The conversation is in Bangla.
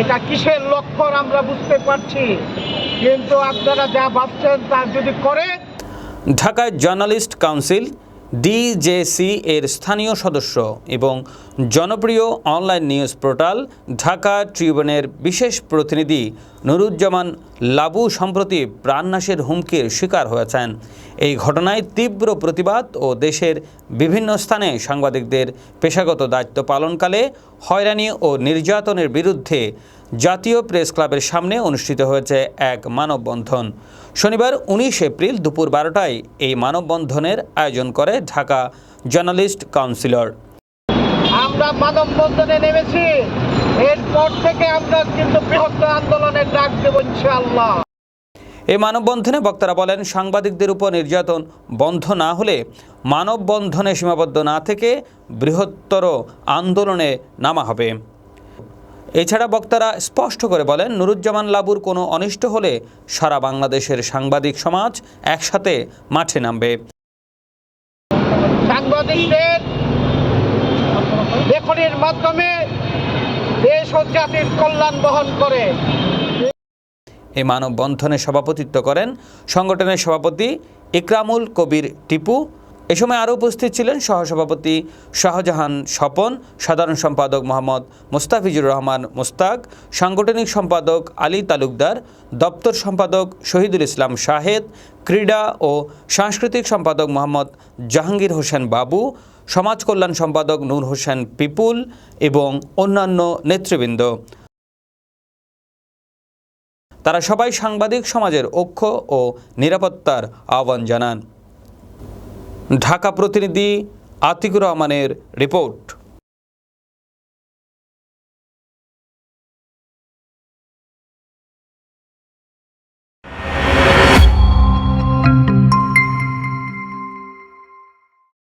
এটা কিসের লক্ষণ আমরা বুঝতে পারছি? কিন্তু আপনারা যা ভাবছেন তা যদি করে ঢাকায় জার্নালিস্ট কাউন্সিল ডিজেসি এর স্থানীয় সদস্য এবং জনপ্রিয় অনলাইন নিউজ পোর্টাল ঢাকা ট্রিবিউনের বিশেষ প্রতিনিধি নুরুজ্জামান লাবু সম্প্রতি প্রাণনাশের হুমকির শিকার হয়েছেন। এই ঘটনায় তীব্র প্রতিবাদ ও দেশের বিভিন্ন স্থানে সাংবাদিকদের পেশাগত দায়িত্ব পালনকালে হয়রানি ও নির্যাতনের বিরুদ্ধে জাতীয় প্রেস ক্লাবের সামনে অনুষ্ঠিত হয়েছে এক মানববন্ধন। শনিবার উনিশ এপ্রিল দুপুর বারোটায় এই মানববন্ধনের আয়োজন করে ঢাকা জার্নালিস্ট কাউন্সিলর। আমরা মানববন্ধনে নেমেছি। এরপর থেকে আমরা কিন্তু বৃহত্তর আন্দোলনের ডাক দেব ইনশাআল্লাহ। এই মানববন্ধনে বক্তারা বলেন সাংবাদিকদের উপর নির্যাতন বন্ধ না হলে মানববন্ধনে সীমাবদ্ধ না থেকে বৃহত্তর আন্দোলনে নামা হবে। এছাড়া বক্তারা স্পষ্ট করে বলেন নুরুজ্জামান লাবুর কোনো অনিষ্ট হলে সারা বাংলাদেশের সাংবাদিক সমাজ একসাথে মাঠে নামবে। সাংবাদিকদের লেখনের মাধ্যমে দেশ ও জাতির কল্যাণ বহন করে। এই মানববন্ধনে সভাপতিত্ব করেন সংগঠনের সভাপতি ইকরামুল কবির টিপু এ সময় আরও উপস্থিত ছিলেন সহসভাপতি শাহজাহান স্বপন, সাধারণ সম্পাদক মোহাম্মদ মুস্তাফিজুর রহমান মুস্তাক, সাংগঠনিক সম্পাদক আলী তালুকদার, দপ্তর সম্পাদক শহীদুল ইসলাম শাহেদ, ক্রীড়া ও সাংস্কৃতিক সম্পাদক মোহাম্মদ জাহাঙ্গীর হোসেন বাবু, সমাজ কল্যাণ সম্পাদক নূর হোসেন পিপুল এবং অন্যান্য নেতৃবৃন্দ। তারা সবাই সাংবাদিক, সমাজের ঐক্য ও নিরাপত্তার আহ্বান জানান। ঢাকা প্রতিনিধি আতিকুর রহমানের রিপোর্ট।